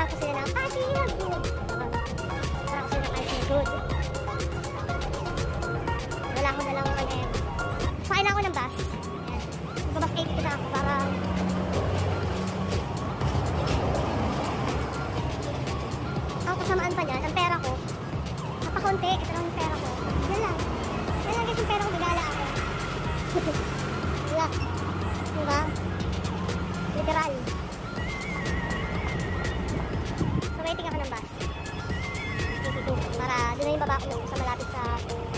Parang ko sila ng pati yun. Parang ko sila ng IT good. Wala ko na lang ako ngayon. Sakain ako ng bus. Magbabas 8 ko na ako para ang kasamaan pa niyan, ang pera ko, napakaunti. Doon na yung baba ko sa malapit sa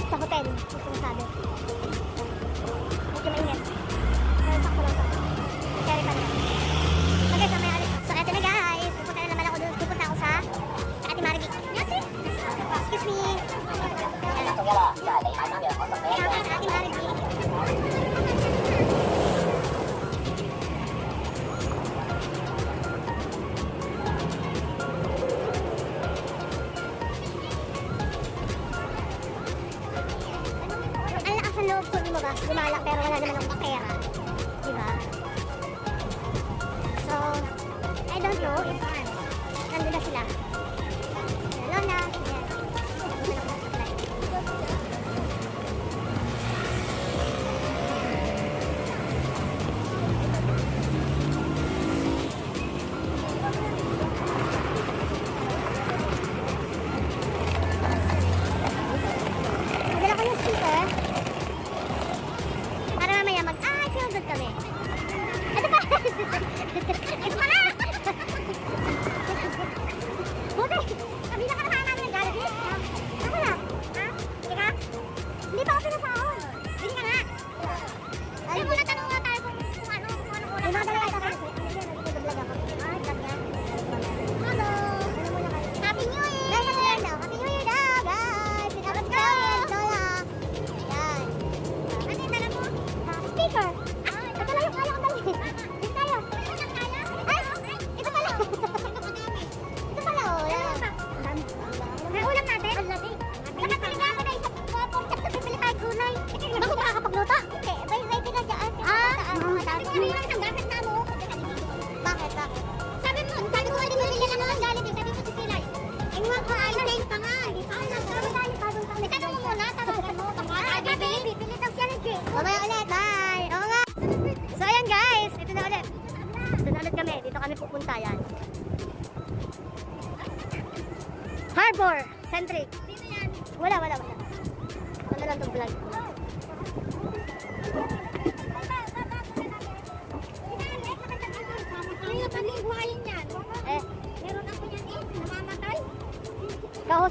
sa hotel. Gusto mo. loob ko lumabas, lumala, pero wala naman akong pera. Diba? So, I don't know if, nandun na sila.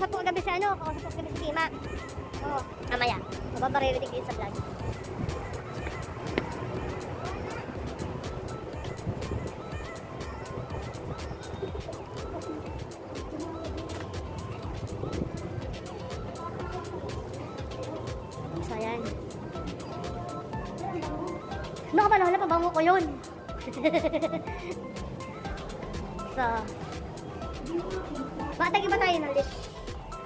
Kakausap ko kami sa ano, kakausap ko kami si Kima. Oo, oh, mamaya. Mababaririnig din sa vlog. So, ayan. Ano ka ba? Wala pa ko yun. so, Matag iba tayo ng list.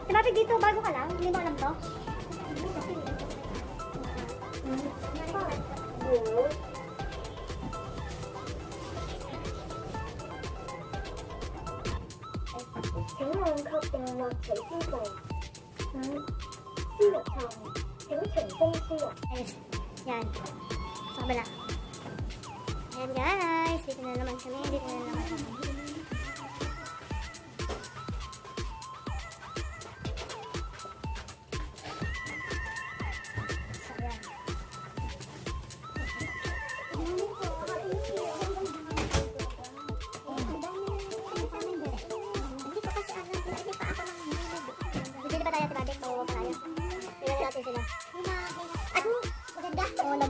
Tumapi dito, bago ka lang. Hindi mo alam to. Someone copying what they people. Hmm? Sulat Tom. Tulitin kong sulat. Yan. Sa kabila. Ayan guys. Dito na naman kami. Dito na naman kami.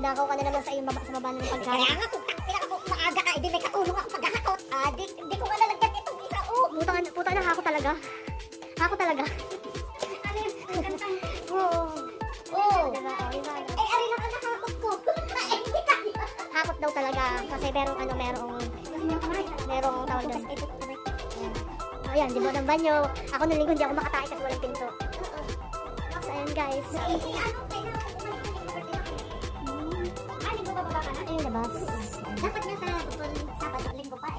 Magnakaw ka na naman sa iyong baba, sa baba ng pagkain. Kaya nga kung takpila ako maaga ka, hindi may katulong ako pagkakakot. Ah, di, di ko nga nalagyan itong isa. Oh, Puta, puta na, hako talaga. Hako talaga. Oo. oh. Diba? Oh, yun nga. Eh, ari lang ang nakakot ko. Hakot daw talaga. Kasi merong ano, merong, merong tawag doon. Ayan, di ba ng banyo? Ako ng linggo, hindi ako makatae kasi walang pinto. So, ayan guys. Ano, Dapat nga sa bukol Sabado, linggo pa.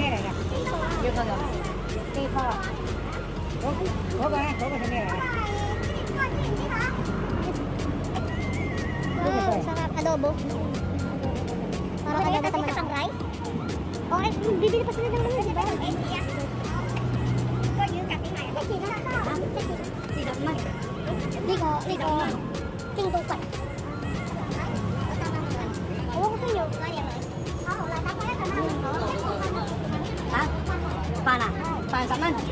ม่ไหนนะเยอะเท่าไหร่ตีพ่อเขาเขาไปเขาไปทำแม่ไหนว้าว sarap adobo para kagabi naman sa sangkay oh eh bibili pa sila ng mga diba Ligo, ligo, king tukot. パン。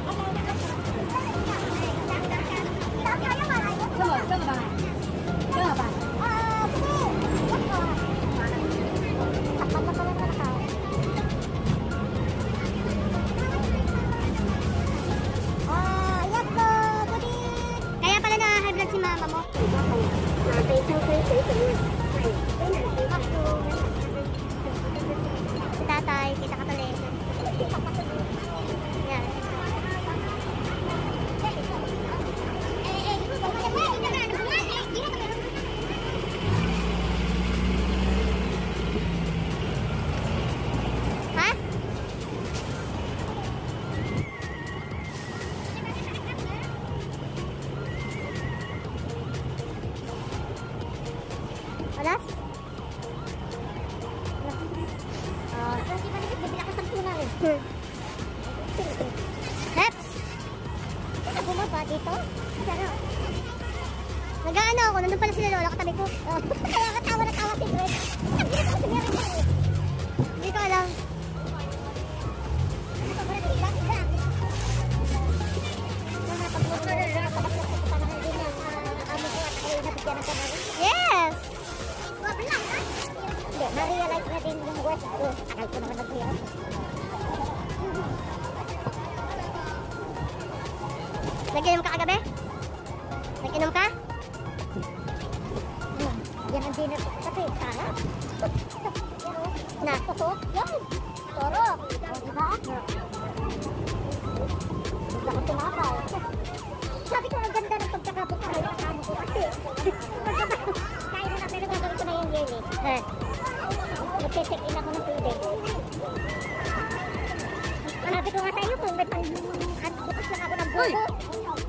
Buko.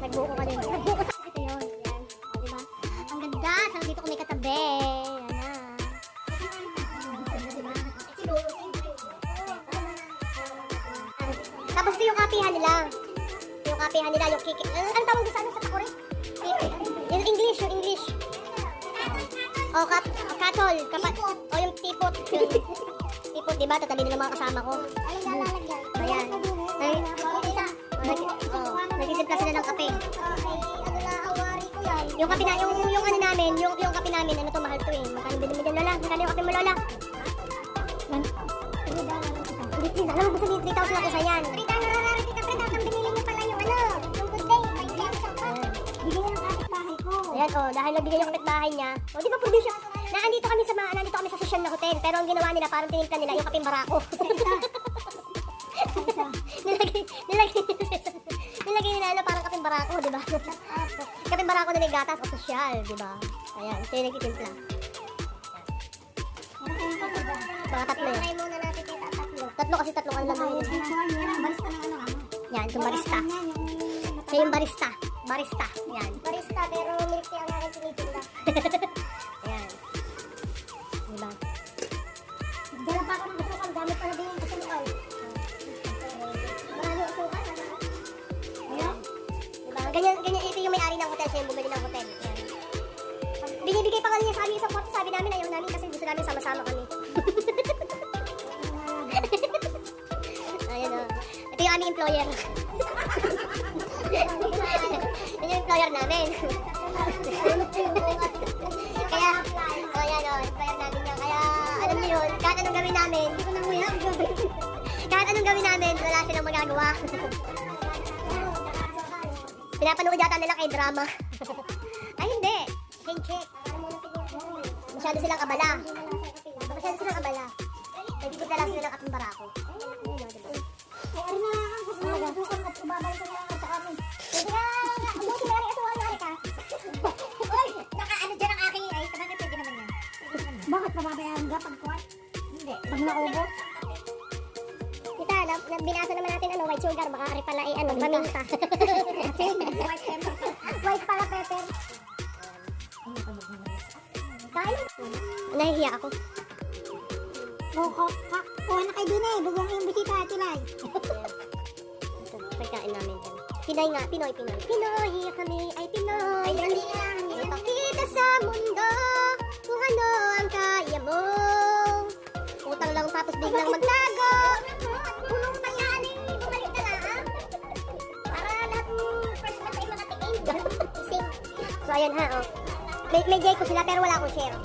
Nagbuko ka din. Nagbuko sa Ito yun. Yan. O, diba? Ang ganda. Sarap dito kung may katabi. Yan na. Tapos ito yung kapihan nila. Yung kapihan nila, yung kiki. Ano, ano tawag sa ano sa takore? Yung English, yung English. O, kat, katol. Kapat, o, yung tipot. Yung tipot, diba? Tatabi na ng mga kasama ko. Alin na nagtitimpla sila ng kape. Na. Yung kape na, yung, yung ano namin, yung, yung kape namin, ano to, mahal to eh. Magkano mo dyan, Lola? Magkano yung kape mo, Lola? Ba? Hindi, alam mo, gusto 3,000 lang isa yan. Rita, nararari kita, Fred. Ang binili niyo pala yung ano, yung good day. May lamsa pa. Bigay ng kapitbahay ko. Ayan, oh, dahil nagbigay yung kapitbahay niya. O, di ba, probinsya? Na, andito kami sa, nandito kami sa social na hotel, pero ang ginawa nila, parang tinimpla nila yung kaping barako, di ba? kaping barako na may gatas o social, di ba? Ayan, ito yung nagtitimpla. Mga tatlo yun. Try muna natin kita tatlo. Tatlo kasi tatlong ano lang yun. Ang barista ng ano. Yan, itong barista. Yung Siya yung barista. Barista. Yan. barista, pero milk tea ang aking tinitinda. siya yung bumili ng hotel. Binibigay pa nga niya sa amin isang kwarto, sabi namin ayaw namin kasi gusto namin sama-sama kami. Ayan o. Ito yung aming employer. Yan yung employer namin. Kaya, oh yan o, employer namin yan. Kaya, alam niyo yun, kahit anong gawin namin, kahit anong gawin namin, wala silang magagawa. Pinapanood yata nila kay drama. Ay, hindi. Check. Masyado silang abala. Masyado silang abala. Nagkikita lang sila ng kaping barako. Na na na na. Bakit mababayaran ka pag kuwan? Hindi. Pag naubos? Kita, na, na, binasa naman natin ano, white sugar. Baka ari pala eh, ano, paminta. Pinoy nga, Pinoy, Pinoy. Pinoy, kami ay Pinoy. Ay, dali nga. Ipakita sa mundo kung ano ang kaya mo. Utang lang tapos biglang magtago. Punong bayanin. Bumalik na lang. Para lahat ng first batch ay makatikim. So, ayan ha, oh. May, may ko sila pero wala akong share.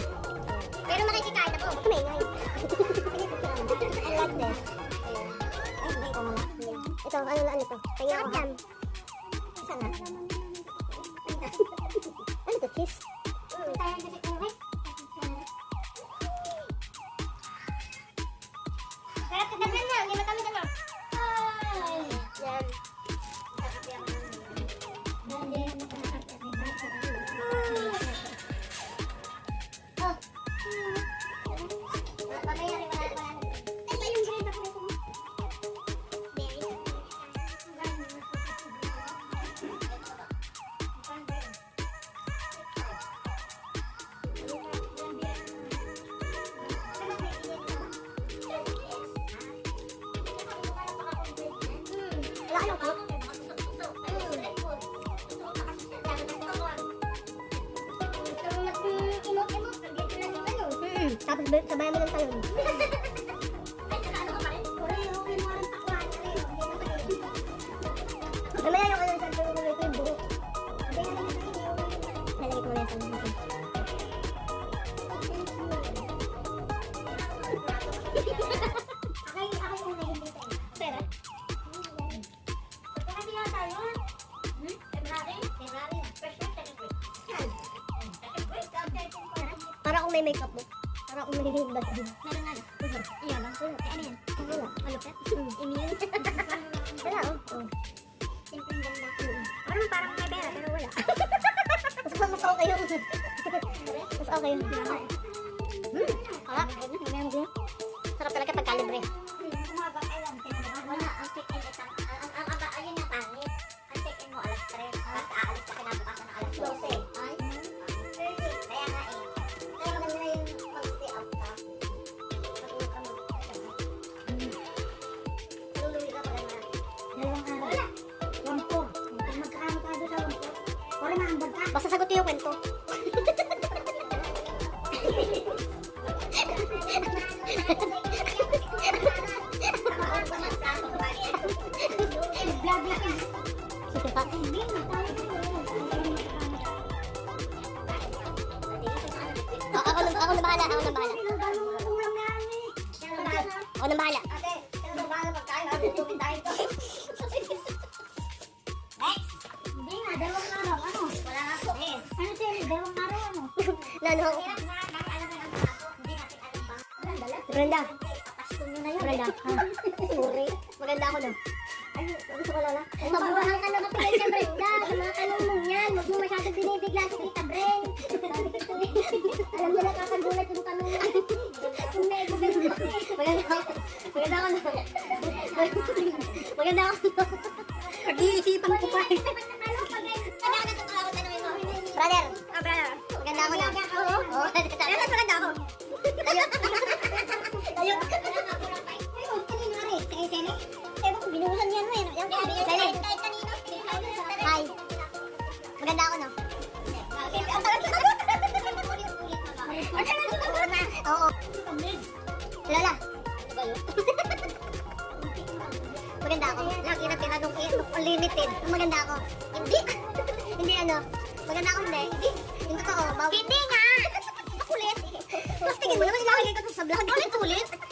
Pero makikikain ako. May ngay. I like this. Ay, hindi ko naman. Ito, ano na ano to? Kaya ako. Sarap yan. Ano to, cheese? Tapos ba- sabayan mo ng talon. may makeup mo. Para kung may makeup mo. Wala. Immune. Wala, oh. oh. Simpleng ganda. Ano, parang may pera, pero wala. mas, mas okay yun. mas okay yun. Hmm, sarap. Sarap talaga pag Basta sagot ko yung kwento. Brenda. Pasko nyo na yun. Brenda. Sorry. Maganda ako, no? Ay, gusto ko, Lola. Umaburahan ka na kapigay siya, Brenda. Lagi ka sa vlog. Ulit-ulit.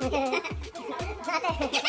待 て